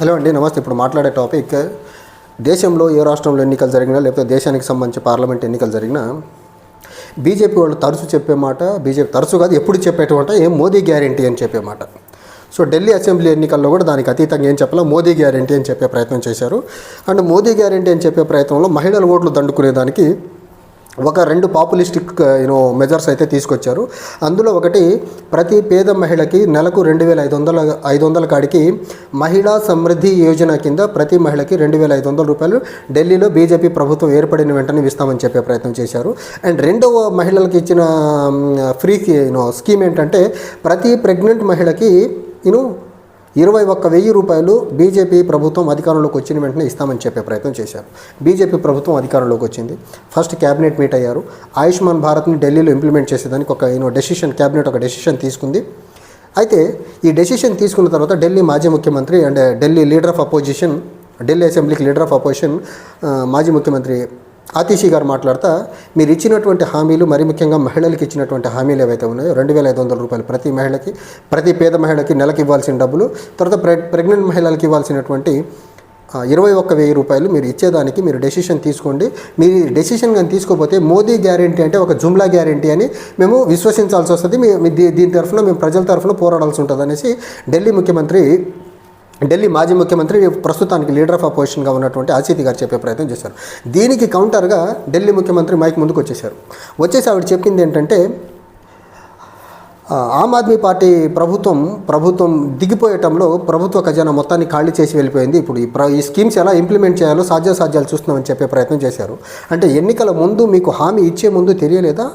Hello అండి నమస్తే. ఇప్పుడు మాట్లాడే టాపిక్ దేశంలో ఏ రాష్ట్రంలో ఎన్నికలు జరిగినా లేకపోతే దేశానికి సంబంధించి పార్లమెంట్ ఎన్నికలు జరిగినా బీజేపీ వాళ్ళు తరచు చెప్పే మాట బీజేపీ తరచు కాదు ఎప్పుడు చెప్పేటమాట ఏం మోదీ గ్యారంటీ అని చెప్పే మాట. సో ఢిల్లీ అసెంబ్లీ ఎన్నికల్లో కూడా దానికి అతీతంగా ఏం చెప్పాలో మోదీ గ్యారంటీ అని చెప్పే ప్రయత్నం చేశారు. అండ్ మోదీ గ్యారంటీ అని చెప్పే ప్రయత్నంలో మహిళల ఓట్లు దండుకునేదానికి ఒక రెండు పాపులిస్టిక్ యూనో మెజర్స్ అయితే తీసుకొచ్చారు. అందులో ఒకటి ప్రతి పేద మహిళకి నెలకు రెండు వేల ఐదు వందల ఐదు వందల కాడికి మహిళా సమృద్ధి యోజన కింద ప్రతి మహిళకి రెండు వేల ఐదు వందల రూపాయలు ఢిల్లీలో బీజేపీ ప్రభుత్వం ఏర్పడిన వెంటనే ఇస్తామని చెప్పే ప్రయత్నం చేశారు. అండ్ రెండవ మహిళలకు ఇచ్చిన ఫ్రీ యూనో స్కీమ్ ఏంటంటే ప్రతి ప్రెగ్నెంట్ మహిళకి యూనో ఇరవై ఒక్క వెయ్యి రూపాయలు బీజేపీ ప్రభుత్వం అధికారంలోకి వచ్చిన వెంటనే ఇస్తామని చెప్పే ప్రయత్నం చేశారు. బీజేపీ ప్రభుత్వం అధికారంలోకి వచ్చింది. ఫస్ట్ క్యాబినెట్ మీట్ అయ్యారు. ఆయుష్మాన్ భారత్ని ఢిల్లీలో ఇంప్లిమెంట్ చేసేదానికి ఒక యూనో డెసిషన్ క్యాబినెట్ ఒక డెసిషన్ తీసుకుంది. అయితే ఈ డెసిషన్ తీసుకున్న తర్వాత ఢిల్లీ మాజీ ముఖ్యమంత్రి and Delhi leader of opposition Delhi అసెంబ్లీకి లీడర్ ఆఫ్ అపోజిషన్ మాజీ ముఖ్యమంత్రి ఆతిషి గారు మాట్లాడుతా మీరు ఇచ్చినటువంటి హామీలు మరి ముఖ్యంగా మహిళలకు ఇచ్చినటువంటి హామీలు ఏవైతే ఉన్నాయో రెండు వేల ఐదు వందల రూపాయలు ప్రతి మహిళకి ప్రతి పేద మహిళకి నెలకు ఇవ్వాల్సిన డబ్బులు తర్వాత ప్రె ప్రెగ్నెంట్ మహిళలకు ఇవ్వాల్సినటువంటి ఇరవై ఒక్క వెయ్యి రూపాయలు మీరు ఇచ్చేదానికి మీరు డెసిషన్ తీసుకోండి. మీరు డెసిషన్ కానీ తీసుకోకపోతే మోదీ గ్యారంటీ అంటే ఒక జుమ్లా గ్యారంటీ అని మేము విశ్వసించాల్సి వస్తుంది. మీ దీని తరఫున మేము ప్రజల తరఫున పోరాడాల్సి ఉంటుంది అనేసి ఢిల్లీ ముఖ్యమంత్రి ఢిల్లీ మాజీ ముఖ్యమంత్రి ప్రస్తుతానికి లీడర్ ఆఫ్ అపోజిషన్గా ఉన్నటువంటి ఆసీతి గారు చెప్పే ప్రయత్నం చేశారు. దీనికి కౌంటర్గా ఢిల్లీ ముఖ్యమంత్రి మైక్ ముందుకు వచ్చేశారు. వచ్చేసి ఆవిడ చెప్పింది ఏంటంటే ఆమ్ ఆద్మీ పార్టీ ప్రభుత్వం ప్రభుత్వం దిగిపోయటంలో ప్రభుత్వ ఖజానా మొత్తాన్ని ఖాళీ చేసి వెళ్ళిపోయింది. ఇప్పుడు ఈ ప్ర ఈ స్కీమ్స్ ఎలా ఇంప్లిమెంట్ చేయాలో సాధ్యాసాధ్యాలు చూస్తున్నామని చెప్పే ప్రయత్నం చేశారు. అంటే ఎన్నికల ముందు మీకు హామీ ఇచ్చే ముందు తెలియలేదా?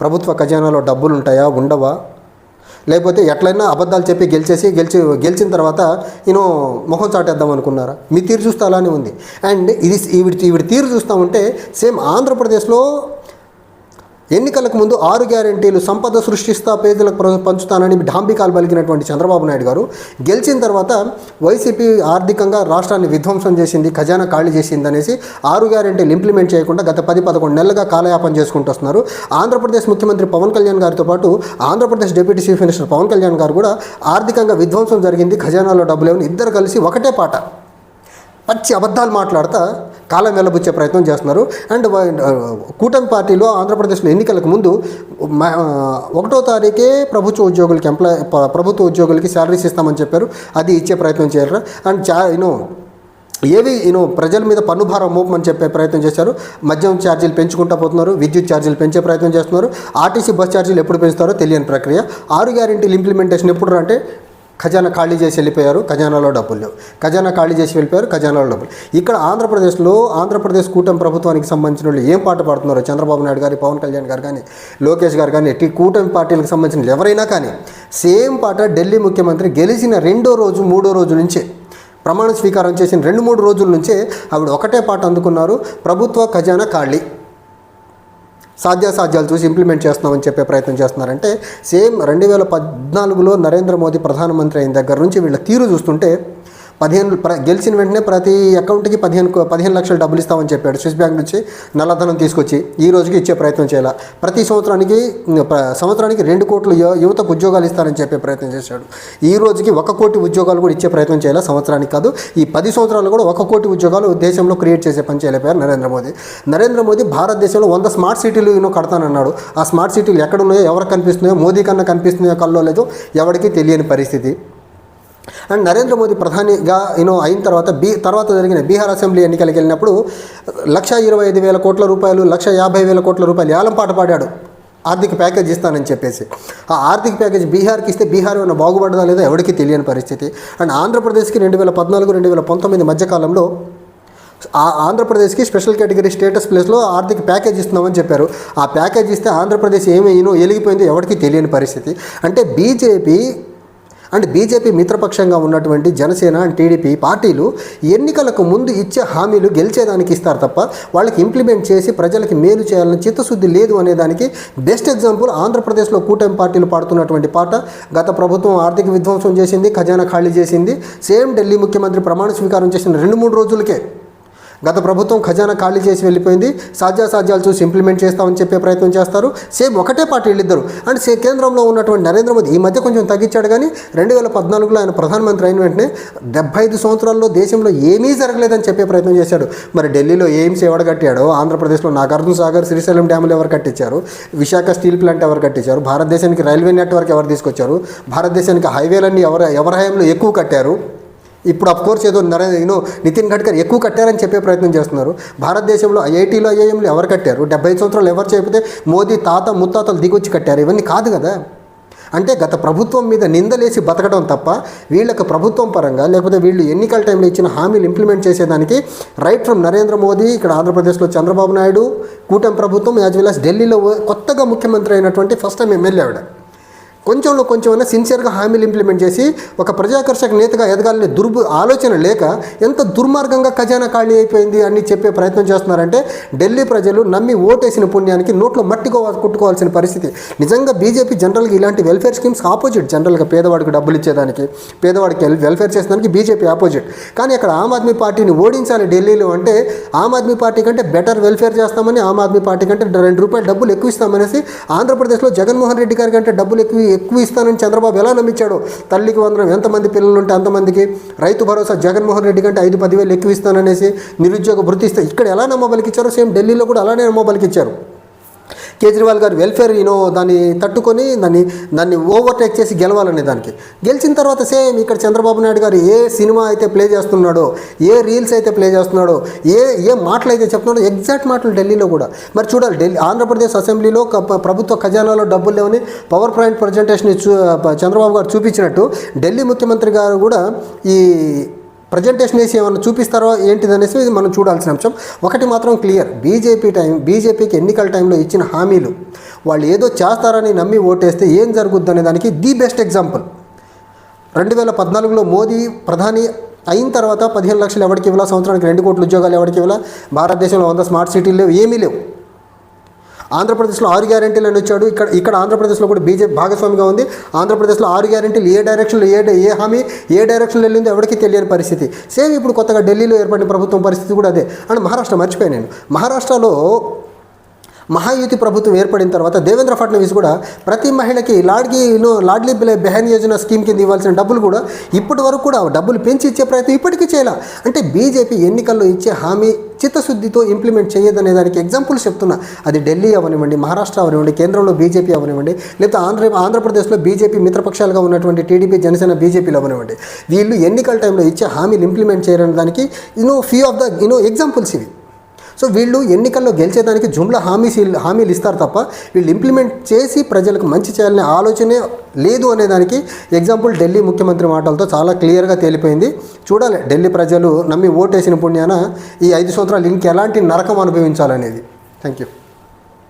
ప్రభుత్వ ఖజానాలో డబ్బులు ఉంటాయా ఉండవా? లేకపోతే ఎట్లయినా అబద్ధాలు చెప్పి గెలిచేసి గెలిచి గెలిచిన తర్వాత నేను మొహం చాటేద్దాం అనుకున్నారా? మీ తీరు చూస్తే అలానే ఉంది. అండ్ ఇది ఈవిడ ఈవిడ తీరు చూస్తామంటే సేమ్ ఆంధ్రప్రదేశ్లో ఎన్నికలకు ముందు ఆరు గ్యారెంటీలు సంపద సృష్టిస్తా పేదలకు పంచుతానని ఢాంబికాలు పలికినటువంటి చంద్రబాబు నాయుడు గారు. గెలిచిన తర్వాత వైసీపీ ఆర్థికంగా రాష్ట్రాన్ని విధ్వంసం చేసింది ఖజానా ఖాళీ చేసింది అనేసి ఆరు గ్యారెంటీలు ఇంప్లిమెంట్ చేయకుండా గత పది పదకొండు నెలలుగా కాలయాపన చేసుకుంటూ వస్తున్నారు. ఆంధ్రప్రదేశ్ ముఖ్యమంత్రి పవన్ కళ్యాణ్ గారితో పాటు Andhra Pradesh deputy chief minister Pawan Kalyan గారు కూడా ఆర్థికంగా విధ్వంసం జరిగింది ఖజానాలో డబ్బు లేవని ఇద్దరు కలిసి ఒకటే పాట. పచ్చి అబద్ధాలు మాట్లాడతా కాలం వెళ్ళబుచ్చే ప్రయత్నం చేస్తున్నారు. అండ్ కూటమి పార్టీలో ఆంధ్రప్రదేశ్లో ఎన్నికలకు ముందు ఒకటో తారీఖే ప్రభుత్వ ఉద్యోగులకి ఎంప్లాయ్ ప్రభుత్వ ఉద్యోగులకి శాలరీస్ ఇస్తామని చెప్పారు. అది ఇచ్చే ప్రయత్నం చేయరు? అండ్ చా యూనో ఏవి యూనో ప్రజల మీద పన్ను భారం మోపమని చెప్పే ప్రయత్నం చేశారు. మద్యం ఛార్జీలు పెంచుకుంటా పోతున్నారు. విద్యుత్ ఛార్జీలు పెంచే ప్రయత్నం చేస్తున్నారు. ఆర్టీసీ బస్ ఛార్జీలు ఎప్పుడు పెంచుతారో తెలియని ప్రక్రియ. ఆరు గ్యారెంటీలు ఇంప్లిమెంటేషన్ ఎప్పుడు అంటే ఖజానా ఖాళీ చేసి వెళ్ళిపోయారు ఖజానాలో డబ్బులు లేవు. ఖజానా ఖాళీ చేసి వెళ్ళిపోయారు ఖజానాలో డబ్బులు ఇక్కడ ఆంధ్రప్రదేశ్లో ఆంధ్రప్రదేశ్ కూటమి ప్రభుత్వానికి సంబంధించిన వాళ్ళు ఏం పాట పాడుతున్నారో చంద్రబాబు నాయుడు గారు పవన్ కళ్యాణ్ గారు కానీ లోకేష్ గారు కానీ ఎట్టి కూటమి పార్టీలకు సంబంధించిన ఎవరైనా కానీ సేమ్ పాట ఢిల్లీ ముఖ్యమంత్రి గెలిచిన రెండో రోజు మూడో రోజు నుంచే ప్రమాణ స్వీకారం చేసిన రెండు మూడు రోజుల నుంచే ఆవిడ ఒకటే పాట అందుకున్నారు ప్రభుత్వ ఖజానా ఖాళీ. సాధ్యాసాధ్యాలు చూసి ఇంప్లిమెంట్ చేస్తున్నామని చెప్పే ప్రయత్నం చేస్తున్నారంటే సేమ్ రెండు వేల పద్నాలుగులో నరేంద్ర మోదీ ప్రధానమంత్రి అయిన దగ్గర నుంచి వీళ్ళ తీరు చూస్తుంటే పదిహేను ప్ర గెలిచిన వెంటనే ప్రతి అకౌంట్కి పదిహేను పదిహేను లక్షలు డబ్బులు ఇస్తామని చెప్పాడు స్విస్ బ్యాంక్ నుంచి నల్లధనం తీసుకొచ్చి ఈ రోజుకి ఇచ్చే ప్రయత్నం చేయాలి. ప్రతి సంవత్సరానికి సంవత్సరానికి రెండు కోట్లు యువతకు ఉద్యోగాలు ఇస్తారని చెప్పే ప్రయత్నం చేశాడు. ఈ రోజుకి ఒక కోటి ఉద్యోగాలు కూడా ఇచ్చే ప్రయత్నం చేయాలి సంవత్సరానికి కాదు ఈ పది సంవత్సరాలు కూడా ఒక కోటి ఉద్యోగాలు దేశంలో క్రియేట్ చేసే పని చేయలేపారు నరేంద్ర మోదీ. నరేంద్ర మోదీ భారతదేశంలో వంద స్మార్ట్ సిటీలు ఈయన కడతానన్నాడు ఆ స్మార్ట్ సిటీలు ఎక్కడ ఉన్నాయో ఎవరికి కనిపిస్తున్నాయో మోదీ కన్నా కనిపిస్తున్నాయో కల్లో లేదో ఎవరికీ తెలియని పరిస్థితి. అండ్ నరేంద్ర మోదీ ప్రధానిగా యూనో అయిన తర్వాత బీ తర్వాత జరిగిన బీహార్ అసెంబ్లీ ఎన్నికలకు వెళ్ళినప్పుడు లక్ష ఇరవై ఐదు వేల కోట్ల రూపాయలు లక్ష యాభై వేల కోట్ల రూపాయలు ఏలం పాట పాడాడు. ఆర్థిక ప్యాకేజ్ ఇస్తానని చెప్పేసి. ఆ ఆర్థిక ప్యాకేజ్ బీహార్కి ఇస్తే బీహార్ ఏమైనా బాగుపడదా లేదా ఎవరికీ తెలియని పరిస్థితి. అండ్ ఆంధ్రప్రదేశ్కి రెండు వేల పద్నాలుగు రెండు వేల పంతొమ్మిది మధ్యకాలంలో ఆ ఆంధ్రప్రదేశ్కి స్పెషల్ కేటగిరీ స్టేటస్ ప్లేస్లో ఆర్థిక ప్యాకేజ్ ఇస్తున్నామని చెప్పారు. ఆ ప్యాకేజ్ ఇస్తే ఆంధ్రప్రదేశ్ ఏమైనో ఎలిగిపోయిందో ఎవరికి తెలియని పరిస్థితి. అంటే బీజేపీ అండ్ బీజేపీ మిత్రపక్షంగా ఉన్నటువంటి జనసేన అండ్ టీడీపీ పార్టీలు ఎన్నికలకు ముందు ఇచ్చే హామీలు గెలిచేదానికి ఇస్తారు తప్ప వాళ్ళకి ఇంప్లిమెంట్ చేసి ప్రజలకి మేలు చేయాలని చిత్తశుద్ధి లేదు అనే దానికి బెస్ట్ ఎగ్జాంపుల్ ఆంధ్రప్రదేశ్లో కూటమి పార్టీలు పాడుతున్నటువంటి పాట. గత ప్రభుత్వం ఆర్థిక విధ్వంసం చేసింది ఖజానా ఖాళీ చేసింది. సేమ్ ఢిల్లీ ముఖ్యమంత్రి ప్రమాణ స్వీకారం చేసిన రెండు మూడు రోజులకే గత ప్రభుత్వం ఖజానా ఖాళీ చేసి వెళ్ళిపోయింది. సాధ్యాసాధ్యాలు చూసి ఇంప్లిమెంట్ చేస్తామని చెప్పే ప్రయత్నం చేస్తారు. సేమ్ ఒకటే పార్టీ వీళ్ళిద్దరు. అండ్ సే కేంద్రంలో ఉన్నటువంటి నరేంద్ర మోదీ ఈ మధ్య కొంచెం తగ్గించాడు కానీ రెండు వేల పద్నాలుగులో ఆయన ప్రధానమంత్రి అయిన వెంటనే డెబ్బై ఐదు సంవత్సరాల్లో దేశంలో ఏమీ జరగలేదని చెప్పే ప్రయత్నం చేశాడు. మరి ఢిల్లీలో ఎయిమ్స్ ఎవరు కట్టాడో? ఆంధ్రప్రదేశ్లో నాగార్జున సాగర్ శ్రీశైలం డ్యాములు ఎవరు కట్టించారు? విశాఖ స్టీల్ ప్లాంట్ ఎవరు కట్టించారు? భారతదేశానికి రైల్వే నెట్వర్క్ ఎవరు తీసుకొచ్చారు? భారతదేశానికి హైవేలన్నీ ఎవరు ఎవరి హయాంలో ఎక్కువ కట్టారు? ఇప్పుడు అఫ్ కోర్స్ ఏదో నరేంద్ర యూనో నితిన్ గడ్కరీ ఎక్కువ కట్టారని చెప్పే ప్రయత్నం చేస్తున్నారు. భారతదేశంలో ఐఐటీలో ఐఐఎంలు ఎవరు కట్టారు? డెబ్బై సంవత్సరాలు ఎవరు చేయకపోతే మోదీ తాత ముత్తాతలు దిగొచ్చి కట్టారు. ఇవన్నీ కాదు కదా. అంటే గత ప్రభుత్వం మీద నిందలేసి బతకడం తప్ప వీళ్ళకి ప్రభుత్వం పరంగా లేకపోతే వీళ్ళు ఎన్నికల టైంలో ఇచ్చిన హామీలు ఇంప్లిమెంట్ చేసేదానికి రైట్ ఫ్రమ్ నరేంద్ర మోదీ ఇక్కడ ఆంధ్రప్రదేశ్లో చంద్రబాబు నాయుడు కూటమి ప్రభుత్వం యాజ్ వెల్ ఢిల్లీలో కొత్తగా ముఖ్యమంత్రి అయినటువంటి ఫస్ట్ టైం ఎమ్మెల్యే ఆవిడ. కొంచెంలో కొంచెమైనా సిన్సియర్గా హామీలు ఇంప్లిమెంట్ చేసి ఒక ప్రజాకర్షక నేతగా ఎదగాలనే దుర్బు ఆలోచన లేక ఎంత దుర్మార్గంగా ఖజానా ఖాళీ అయిపోయింది అని చెప్పే ప్రయత్నం చేస్తున్నారంటే ఢిల్లీ ప్రజలు నమ్మి ఓటేసిన పుణ్యానికి నోట్లో మట్టి కొట్టుకోవాల్సిన పరిస్థితి. నిజంగా బీజేపీ జనరల్గా ఇలాంటి వెల్ఫేర్ స్కీమ్స్ ఆపోజిట్ జనరల్గా పేదవాడికి డబ్బులు ఇచ్చేదానికి పేదవాడికి వెల్ఫేర్ చేసేదానికి బీజేపీ ఆపోజిట్ కానీ అక్కడ ఆమ్ ఆద్మీ పార్టీని ఓడించాలి ఢిల్లీలో అంటే ఆమ్ ఆద్మీ పార్టీ కంటే బెటర్ వెల్ఫేర్ చేస్తామని ఆమ్ ఆద్మీ పార్టీ కంటే రెండు రూపాయలు డబ్బులు ఎక్కువ ఇస్తామనేసి ఆంధ్రప్రదేశ్లో జగన్మోహన్ రెడ్డి గారి కంటే డబ్బులు ఎక్కువ ఎక్కువ ఇస్తానని చంద్రబాబు ఎలా నమ్మించాడో? తల్లికి వందనం. ఎంతమంది పిల్లలు ఉంటే అంతమందికి. రైతు భరోసా జగన్మోహన్ రెడ్డి కంటే ఐదు పదివేలు ఎక్కువ ఇస్తాననేసి నిరుద్యోగ భృతి ఇస్తే ఇక్కడ ఎలా నమ్మబలికిచ్చారో? సేమ్ ఢిల్లీలో కూడా అలానే నమ్మబలికిచ్చారు. కేజ్రీవాల్ గారు వెల్ఫేర్ యూనో దాన్ని తట్టుకొని దాన్ని దాన్ని ఓవర్టేక్ చేసి గెలవాలనే దానికి. గెలిచిన తర్వాత సేమ్ ఇక్కడ చంద్రబాబు నాయుడు గారు ఏ సినిమా అయితే ప్లే చేస్తున్నాడో ఏ రీల్స్ అయితే ప్లే చేస్తున్నాడో ఏ ఏ మాటలు అయితే చెప్తున్నాడో ఎగ్జాక్ట్ మాటలు ఢిల్లీలో కూడా. మరి చూడాలి ఢిల్లీ ఆంధ్రప్రదేశ్ అసెంబ్లీలో ప్రభుత్వ ఖజానాలో డబ్బులు లేవని పవర్ పాయింట్ ప్రజెంటేషన్ చంద్రబాబు గారు చూపించినట్టు ఢిల్లీ ముఖ్యమంత్రి గారు కూడా ఈ ప్రజెంటేషన్ వేసి ఏమైనా చూపిస్తారో ఏంటిది అనేసి ఇది మనం చూడాల్సిన అంశం. ఒకటి మాత్రం క్లియర్ బీజేపీ టైం బీజేపీకి ఎన్నికల టైంలో ఇచ్చిన హామీలు. వాళ్ళు ఏదో చేస్తారని నమ్మి ఓటేస్తే ఏం జరుగుద్ది అనే దానికి ది బెస్ట్ ఎగ్జాంపుల్ రెండు వేల పద్నాలుగులో మోదీ ప్రధాని అయిన తర్వాత పదిహేను లక్షలు ఎవరికి ఇవ్వాలా? సంవత్సరానికి రెండు కోట్ల ఉద్యోగాలు ఎవరికి ఇవ్వాలా? భారతదేశంలో వంద స్మార్ట్ సిటీలు లేవు ఏమీ లేవు. ఆంధ్రప్రదేశ్లో ఆరు గ్యారెంటీలు అని వచ్చాడు. ఇక్కడ ఇక్కడ ఆంధ్రప్రదేశ్లో కూడా బీజేపీ భాగస్వామిగా ఉంది. ఆంధ్రప్రదేశ్లో ఆరు గ్యారెంటీలు ఏ డైరెక్షన్లో ఏ ఏ హామీ ఏ డైరెక్షన్లో వెళ్ళిందో ఎవరికి తెలియని పరిస్థితి. సేమ్ ఇప్పుడు కొత్తగా ఢిల్లీలో ఏర్పడిన ప్రభుత్వం పరిస్థితి కూడా అదే. అండ్ మహారాష్ట్ర మర్చిపోయాను నేను. మహారాష్ట్రలో మహాయుతి ప్రభుత్వం ఏర్పడిన తర్వాత దేవేంద్ర ఫడ్నవీస్ కూడా ప్రతి మహిళకి లాడ్కి లాడ్లీ బెహన్ యోజన స్కీమ్ కింద ఇవ్వాల్సిన డబ్బులు కూడా ఇప్పటి వరకు కూడా డబ్బులు పెంచి ఇచ్చే ప్రయత్నం ఇప్పటికీ చేయాల. అంటే బీజేపీ ఎన్నికల్లో ఇచ్చే హామీ చిత్తశుద్ధితో ఇంప్లిమెంట్ చేయదనే దానికి ఎగ్జాంపుల్స్ చెప్తున్నా. అది ఢిల్లీ అవనివ్వండి మహారాష్ట్ర అవనివ్వండి కేంద్రంలో బీజేపీ అవనివ్వండి లేకపోతే ఆంధ్ర ఆంధ్రప్రదేశ్లో బీజేపీ మిత్రపక్షాలుగా ఉన్నటువంటి టీడీపీ జనసేన బీజేపీలు అవనివ్వండి. వీళ్ళు ఎన్నికల టైంలో ఇచ్చే హామీలు ఇంప్లిమెంట్ చేయడానికి దానికి you know few of the you know examples ఇవి. సో వీళ్ళు ఎన్నికల్లో గెలిచేదానికి జుమ్లా హామీస్ హామీలు ఇస్తారు తప్ప వీళ్ళు ఇంప్లిమెంట్ చేసి ప్రజలకు మంచి చేయాలనే ఆలోచనే లేదు అనే దానికి ఎగ్జాంపుల్ ఢిల్లీ ముఖ్యమంత్రి మాటలతో చాలా క్లియర్గా తేలిపోయింది. చూడాలి ఢిల్లీ ప్రజలు నమ్మి ఓటేసిన పుణ్యాన ఈ ఐదు సంవత్సరాలు ఇంకెలాంటి నరకం అనుభవించాలనేది. Thank you